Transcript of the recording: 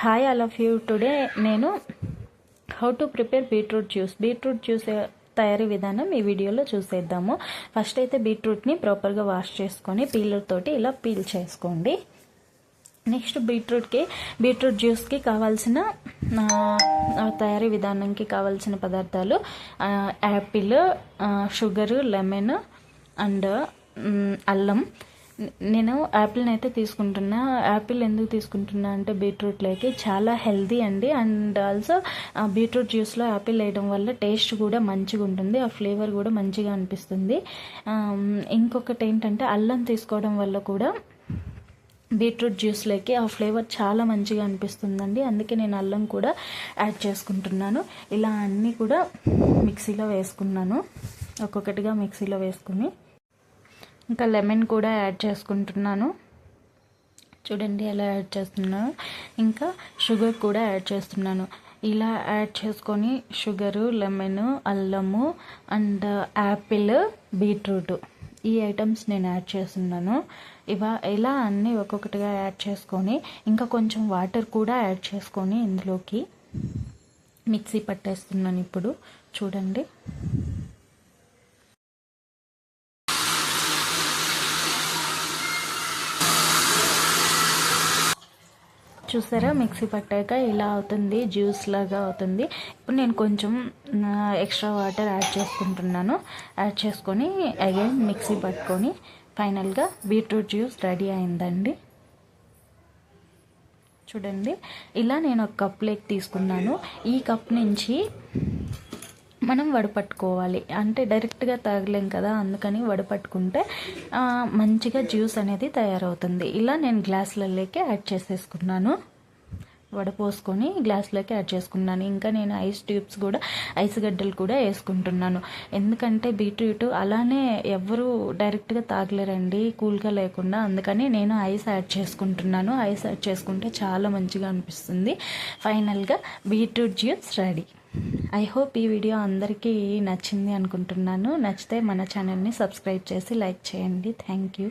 Hi all of you today నేను how to prepare beetroot juice beetroot juice తయారీ విధానం ఈ వీడియోలో చూసేద్దాము. ఫస్ట్ అయితే బీట్రూట్ని ప్రాపర్గా వాష్ చేసుకొని పీలర్ తోటి ఇలా పీల్ చేసుకోండి. నెక్స్ట్ బీట్రూట్కి బీట్రూట్ జ్యూస్కి కావాల్సిన తయారీ విధానంకి కావాల్సిన పదార్థాలు యాపిల్ షుగరు లెమన్ అండ్ అల్లం నేను యాపిల్ని అయితే తీసుకుంటున్నా. యాపిల్ ఎందుకు తీసుకుంటున్నా అంటే బీట్రూట్లోకి చాలా హెల్దీ అండి. అండ్ ఆల్సో బీట్రూట్ జ్యూస్లో యాపిల్ వేయడం వల్ల టేస్ట్ కూడా మంచిగా ఉంటుంది. ఆ ఫ్లేవర్ కూడా మంచిగా అనిపిస్తుంది. ఇంకొకటి ఏంటంటే అల్లం తీసుకోవడం వల్ల కూడా బీట్రూట్ జ్యూస్లోకి ఆ ఫ్లేవర్ చాలా మంచిగా అనిపిస్తుందండి. అందుకే నేను అల్లం కూడా యాడ్ చేసుకుంటున్నాను. ఇలా అన్నీ కూడా మిక్సీలో వేసుకున్నాను. ఒక్కొక్కటిగా మిక్సీలో వేసుకుని. ఇంకా లెమన్ కూడా యాడ్ చేసుకుంటున్నాను. చూడండి ఎలా యాడ్ చేస్తున్నాను ఇంకా షుగర్ కూడా యాడ్ చేస్తున్నాను. ఇలా యాడ్ చేసుకొని షుగరు లెమన్ అల్లము అండ్ యాపిల్ బీట్రూట్ ఈ ఐటమ్స్ నేను యాడ్ చేస్తున్నాను. ఇవా ఇలా అన్నీ ఒక్కొక్కటిగా యాడ్ చేసుకొని ఇంకా కొంచెం వాటర్ కూడా యాడ్ చేసుకొని ఇందులోకి మిక్సీ పట్టేస్తున్నాను ఇప్పుడు. చూడండి. చూసారా? మిక్సీ పట్టాక ఇలా అవుతుంది జ్యూస్ లాగా అవుతుంది. ఇప్పుడు నేను కొంచెం ఎక్స్ట్రా వాటర్ యాడ్ చేసుకుంటున్నాను. యాడ్ చేసుకొని అగైన్ మిక్సీ పట్టుకొని ఫైనల్గా బీట్రూట్ జ్యూస్ రెడీ అయిందండి. చూడండి. ఇలా నేను ఒక కప్ లేక్ తీసుకున్నాను. ఈ కప్ నుంచి మనం వడపట్టుకోవాలి అంటే డైరెక్ట్గా తాగలేం కదా అందుకని వడపట్టుకుంటే మంచిగా జ్యూస్ అనేది తయారవుతుంది. ఇలా నేను గ్లాసులలోకి యాడ్ చేసేసుకున్నాను. వడపోసుకొని గ్లాస్లోకి యాడ్ చేసుకున్నాను. ఇంకా నేను ఐస్ ట్యూబ్స్ కూడా ఐస్ గడ్డలు కూడా వేసుకుంటున్నాను. ఎందుకంటే బీట్రూట్ అలానే ఎవరు డైరెక్ట్గా తాగలేరండి కూల్గా లేకుండా. అందుకని నేను ఐస్ యాడ్ చేసుకుంటున్నాను. ఐస్ యాడ్ చేసుకుంటే చాలా మంచిగా అనిపిస్తుంది. ఫైనల్గా beetroot juice ready. I hope ఈ వీడియో అందరికీ నచ్చింది అనుకుంటున్నాను. నచ్చితే మన ఛానల్ని సబ్స్క్రైబ్ చేసి లైక్ చేయండి. Thank you